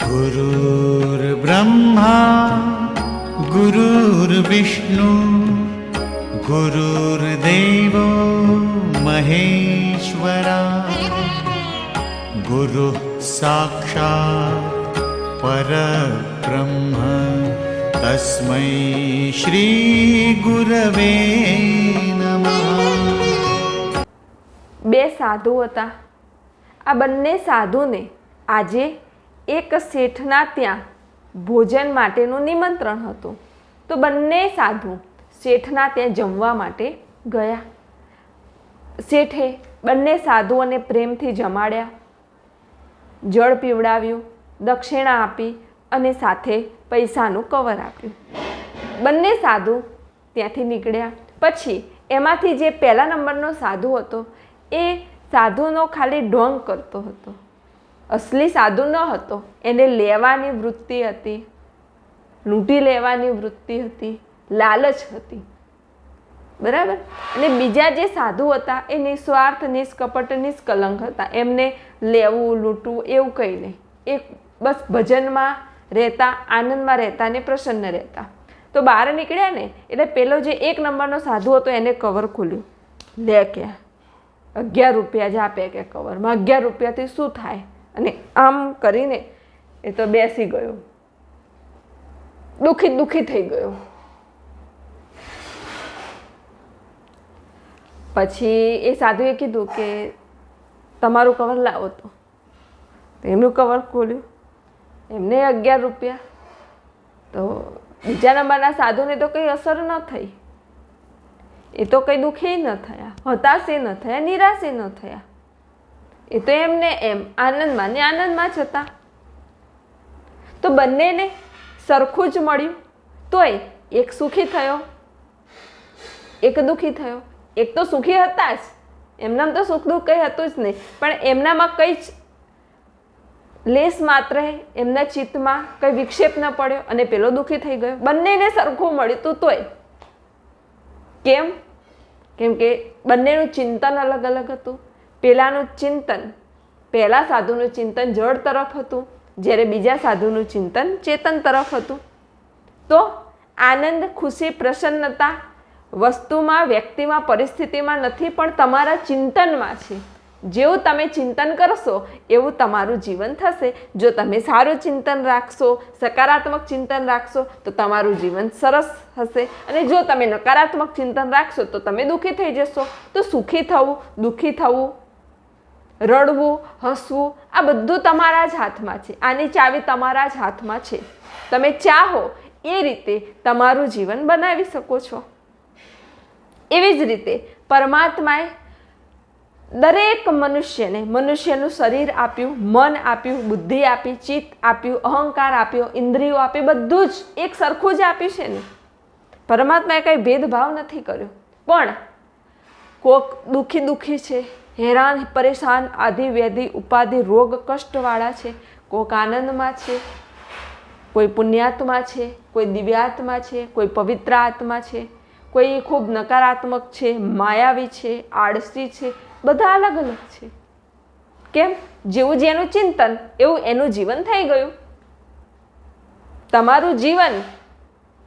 गुरुर्ब्रह्मा गुरुर्विष्णु गुरुर्देवो महेश्वरा गुरुः साक्षात् परब्रह्म तस्मै श्रीगुरवे नमः બે સાધુ હતા આ બંને સાધુને આજે એક શેઠના ત્યાં ભોજન માટેનું નિમંત્રણ હતું. તો બંને સાધુ શેઠના ત્યાં જમવા માટે ગયા. શેઠે બંને સાધુઓને પ્રેમથી જમાડ્યા. જળ પીવડાવ્યું, દક્ષિણા આપી અને સાથે પૈસાનું કવર આપ્યું. બંને સાધુ ત્યાંથી નીકળ્યા. પછી એમાંથી જે પહેલા નંબરનો સાધુ હતો, એ સાધુનો ખાલી ઢોંગ કરતો હતો. અસલી સાધુ ન હતો. એને લેવાની વૃત્તિ હતી. લૂંટી લેવાની વૃત્તિ હતી. લાલચ હતી. બરાબર? અને બીજા જે સાધુ હતા, એ નિસ્વાર્થ, નિષ્કપટ, નિષ્કલંક હતા. એમને લેવું, લૂંટવું એવું કંઈ નહીં. એ બસ ભજનમાં રહેતા, આનંદમાં રહેતા ને પ્રસન્ન રહેતા. તો બહાર નીકળ્યા ને, એટલે પેલો જે એક નંબરનો સાધુ હતો, એને કવર ખોલ્યું. લે કે, અગિયાર રૂપિયા જ આપે કે કવરમાં. અગિયાર રૂપિયાથી શું થાય? અને આમ કરીને એ તો બેસી ગયો. દુઃખી દુઃખી થઈ ગયો. પછી એ સાધુએ કીધું કે તમારું કવર લાવો તો. એમનું કવર ખોલ્યું. એમને અગિયાર રૂપિયા. તો બીજા નંબરના સાધુને તો કંઈ અસર ન થઈ. એ તો કંઈ દુઃખી ન થયા, હતાશે ન થયા, નિરાશે ન થયા. એ તો એમને એમ, આનંદમાં. ને આનંદમાં જ હતા તો બંનેને સરખું જ મળ્યું. તોય એક સુખી થયો, એક દુઃખી થયો. એક તો સુખી હતા જ. એમનામાં તો સુખ દુઃખ કંઈ હતું જ નહીં. પણ એમનામાં કંઈ જ લેસ માત્ર એમના ચિત્તમાં કંઈ વિક્ષેપ ન પડ્યો અને પેલો દુઃખી થઈ ગયો. બંનેને સરખું મળ્યું તું તોય. કેમ? કેમ કે બંનેનું ચિંતન અલગ અલગ હતું. પેલાનું ચિંતન, પહેલા સાધુનું ચિંતન જળ તરફ હતું, જ્યારે બીજા સાધુનું ચિંતન ચેતન તરફ હતું. તો આનંદ, ખુશી, પ્રસન્નતા વસ્તુમાં, વ્યક્તિમાં, પરિસ્થિતિમાં નથી, પણ તમારા ચિંતનમાં છે. જેવું તમે ચિંતન કરશો, એવું તમારું જીવન થશે. જો તમે સારું ચિંતન રાખશો, સકારાત્મક ચિંતન રાખશો, તો તમારું જીવન સરસ હશે. અને જો તમે નકારાત્મક ચિંતન રાખશો, તો તમે દુઃખી થઈ જશો. તો સુખી થવું, દુઃખી થવું રડવું, હસવું, આ બધું તમારા જ હાથમાં છે. આની ચાવી તમારા જ હાથમાં છે. તમે ચાહો એ રીતે તમારું જીવન બનાવી શકો છો. એવી જ રીતે પરમાત્માએ દરેક મનુષ્યને, મનુષ્યનું શરીર આપ્યું, મન આપ્યું, બુદ્ધિ આપી, ચિત્ત આપ્યું, અહંકાર આપ્યો, ઇન્દ્રિયો આપી, બધું જ એક સરખું જ આપ્યું છે ને. પરમાત્માએ કંઈ ભેદભાવ નથી કર્યો. પણ કોક દુઃખી દુઃખી છે હેરાન, પરેશાન આધિ વ્યાધિ ઉપાધિ રોગ કષ્ટવાળા છે. કોક આનંદમાં છે, કોઈ પુણ્યાત્મા છે, કોઈ દિવ્યાત્મા છે, કોઈ પવિત્ર આત્મા છે, કોઈ ખૂબ નકારાત્મક છે, માયાવી છે, આળસી છે, બધા અલગ અલગ છે. કેમ? જેવું જેનું ચિંતન, એવું એનું જીવન થઈ ગયું. તમારું જીવન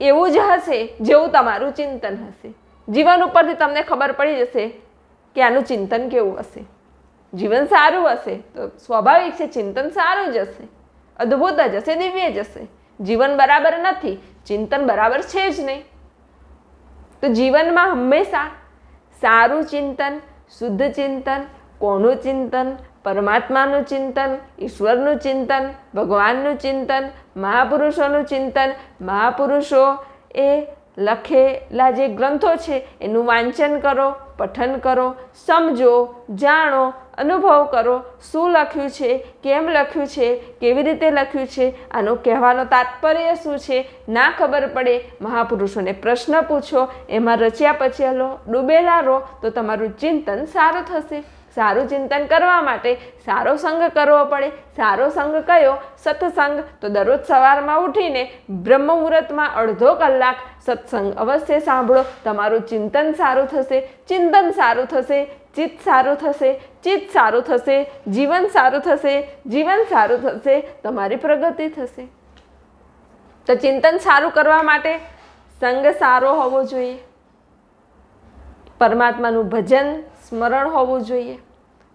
એવું જ હશે જેવું તમારું ચિંતન હશે. જીવન ઉપરથી તમને ખબર પડી જશે કે આનું ચિંતન કેવું હશે? જીવન સારું હશે તો સ્વાભાવિક છે, ચિંતન સારું જ હશે. અદ્ભુત જ હશે, દિવ્ય જ હશે. જીવન બરાબર નથી, ચિંતન બરાબર છે જ નહીં. તો જીવનમાં હંમેશા સારું ચિંતન, શુદ્ધ ચિંતન, કોનું ચિંતન, પરમાત્માનું ચિંતન, ઈશ્વરનું ચિંતન, ભગવાનનું ચિંતન, મહાપુરુષોનું ચિંતન, મહાપુરુષો એ લખેલા જે ગ્રંથો છે, એનું વાંચન કરો. પઠન કરો, સમજો, જાણો, અનુભવ કરો, શું લખ્યું છે, કેમ લખ્યું છે, કેવી રીતે લખ્યું છે, આનો કહેવાનો તાત્પર્ય શું છે, ના ખબર પડે, મહાપુરુષોને પ્રશ્ન પૂછો, એમાં રચ્યા પચ્યા લો, ડૂબેલા રહો, તો તમારું ચિંતન સારું થશે. સારું ચિંતન કરવા માટે સારો સંગ કરવો પડે. સારો સંગ કયો? સત્સંગ. તો દરરોજ સવારમાં ઉઠીને બ્રહ્મ મુહૂર્તમાં અડધો કલાક સત્સંગ અવશ્ય સાંભળો. તમારું ચિંતન સારું થશે, ચિંતન સારું થશે, ચિત્ત સારું થશે, ચિત્ત સારું થશે, જીવન સારું થશે, જીવન સારું થશે, તમારી પ્રગતિ થશે. તો ચિંતન સારું કરવા માટે સંગ સારો હોવો જોઈએ. પરમાત્માનું ભજન સ્મરણ હોવું જોઈએ,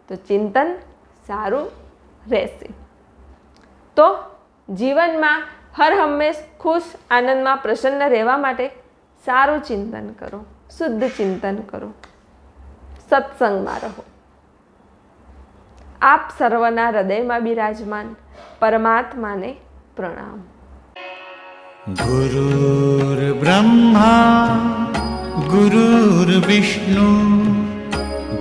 તો ચિંતન સારું રહેશે. તો જીવનમાં હર હંમેશ ખુશ, આનંદમાં પ્રસન્ન રહેવા માટે સારું ચિંતન કરો, શુદ્ધ ચિંતન કરો. સત્સંગમાં રહો. આપ સર્વના હૃદયમાં બિરાજમાન પરમાત્માને પ્રણામ. ગુરુર્બ્રહ્મા, ગુરુર્વિષ્ણુ.